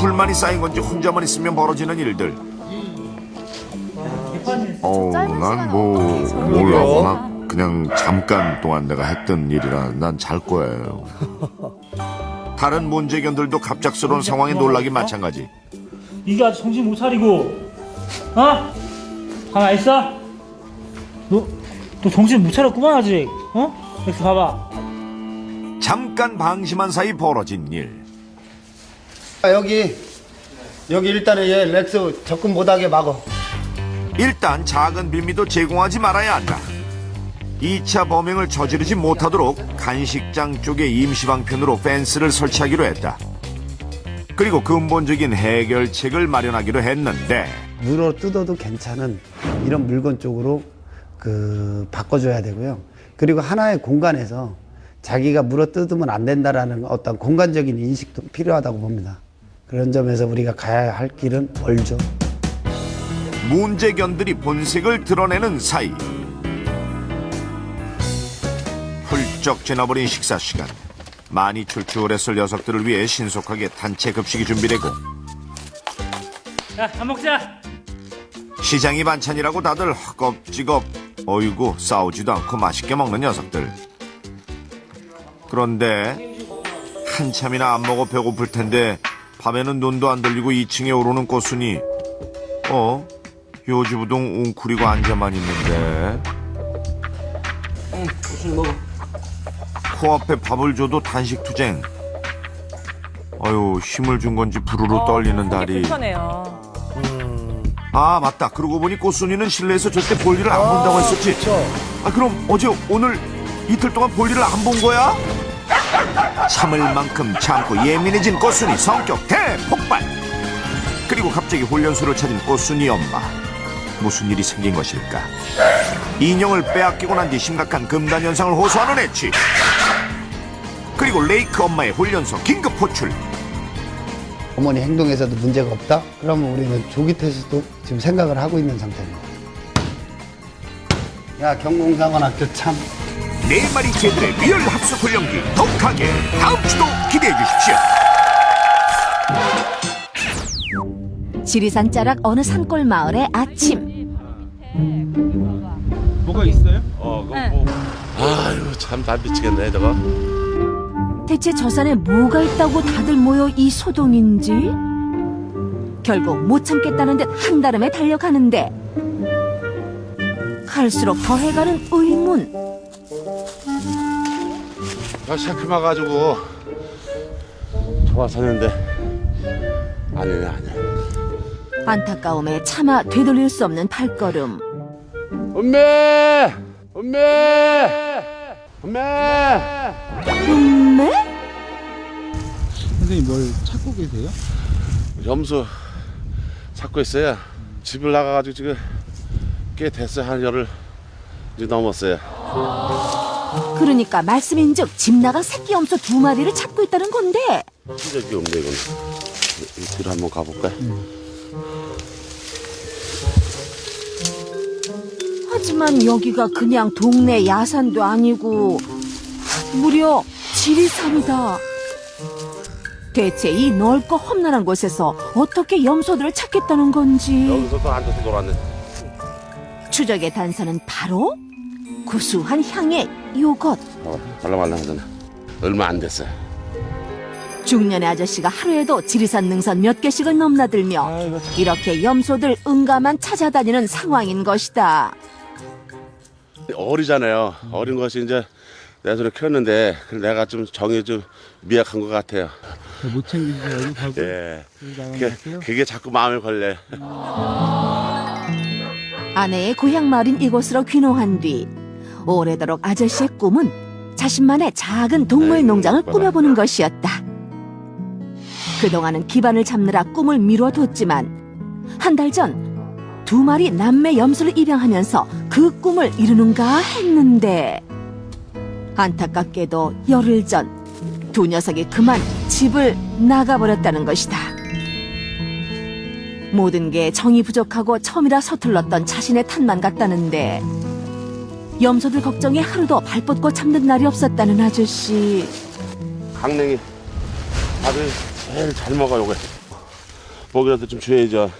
불만이 쌓인 건지 혼자만 있으면 벌어지는 일들. 어우, 난 뭐 몰라. 나 그냥 잠깐 동안 내가 했던 일이라 난 잘 거예요. 다른 문제견들도 갑작스러운 상황에 놀라기 마찬가지. 이게 아주 정신 못 차리고 어? 가만 있어? 너, 너 정신 못 차렸구만 아직 어? 엑스 봐봐 잠깐 방심한 사이 벌어진 일. 아, 여기 여기 일단은 얘 렉스 접근 못하게 막어. 일단 작은 빌미도 제공하지 말아야 한다. 2차 범행을 저지르지 못하도록 간식장 쪽에 임시방편으로 펜스를 설치하기로 했다. 그리고 근본적인 해결책을 마련하기로 했는데 물어 뜯어도 괜찮은 이런 물건 쪽으로 그 바꿔줘야 되고요. 그리고 하나의 공간에서 자기가 물어 뜯으면 안 된다라는 어떤 공간적인 인식도 필요하다고 봅니다. 그런 점에서 우리가 가야 할 길은 멀죠. 문제견들이 본색을 드러내는 사이. 훌쩍 지나버린 식사 시간. 많이 출출했을 녀석들을 위해 신속하게 단체 급식이 준비되고. 야 밥 먹자. 시장이 반찬이라고 다들 허겁지겁 어이구 싸우지도 않고 맛있게 먹는 녀석들. 그런데 한참이나 안 먹어 배고플 텐데 밤에는 눈도 안 들리고 2층에 오르는 꽃순이. 어? 요지부동 웅크리고 앉아만 있는데. 코앞에 밥을 줘도 단식 투쟁. 아유 힘을 준 건지 부르르 떨리는 다리. 불편해요. 아 맞다. 그러고 보니 꽃순이는 실내에서 절대 볼일을 안 본다고 했었지. 아 그럼 어제 오늘 이틀 동안 볼일을 안 본 거야? 참을 만큼 참고 예민해진 꽃순이 성격 대폭발. 그리고 갑자기 훈련소를 찾은 꽃순이 엄마 무슨 일이 생긴 것일까? 인형을 빼앗기고 난 뒤 심각한 금단 현상을 호소하는 애취. 그리고 레이크 엄마의 훈련소 긴급 호출. 어머니 행동에서도 문제가 없다? 그러면 우리는 조기 퇴수도 지금 생각을 하고 있는 상태입니다. 야 경공상관학교 참 네 마리 개들의 리얼 합숙 훈련기 독하게 다음 주도 기대해 주십시오. 지리산 자락 어느 산골 마을의 아침. 뭐가 있어요? 어, 그거 뭐. 아유, 참, 다 미치겠네, 저거. 대체 저 산에 뭐가 있다고 다들 모여 이 소동인지? 결국 못 참겠다는 듯 한달음에 달려가는데 갈수록 더해가는 의문. 아, 새큼해가지고. 좋아서는데. 아니네, 아니야. 안타까움에 차마 되돌릴 수 없는 발걸음. 엄매! 엄매! 엄매! 음매? 선생님 뭘 찾고 계세요? 염소 찾고 있어요. 집을 나가가지고 지금 꽤 됐어요. 한 열흘 이제 넘었어요. 그러니까 말씀인즉 집 나간 새끼 염소 두 마리를 찾고 있다는 건데 흔적이 없네, 이거는. 이 뒤로 한번 가볼까? 하지만 여기가 그냥 동네 야산도 아니고 무려 지리산이다. 대체 이 넓고 험난한 곳에서 어떻게 염소들을 찾겠다는 건지 여기서 또 앉아서 놀았네. 추적의 단서는 바로 구수한 향의 요것. 어, 말랑말랑 하잖아. 얼마 안 됐어요. 중년의 아저씨가 하루에도 지리산 능선 몇 개씩을 넘나들며 이렇게 염소들 응가만 찾아다니는 상황인 것이다. 어리잖아요. 어린 것이 이제 내 손에 키웠는데 내가 좀 정이 좀 미약한 것 같아요. 못 챙기셔가지고 가고 예. 그게. 그게 자꾸 마음에 걸려요. 아내의 고향 마을인 이곳으로 귀농한 뒤 오래도록 아저씨의 꿈은 자신만의 작은 동물 농장을. 꾸며보는 것이었다. 그동안은 기반을 잡느라 꿈을 미뤄뒀지만 한 달 전 두 마리 남매 염소를 입양하면서 그 꿈을 이루는가 했는데 안타깝게도 열흘 전 두 녀석이 그만 집을 나가버렸다는 것이다. 모든 게 정이 부족하고 처음이라 서툴렀던 자신의 탓만 같다는데 염소들 걱정에 하루도 발 뻗고 참는 날이 없었다는 아저씨 강냉이 밥을 제일 잘 먹어요, 요게. 먹이라도 좀 줘야죠.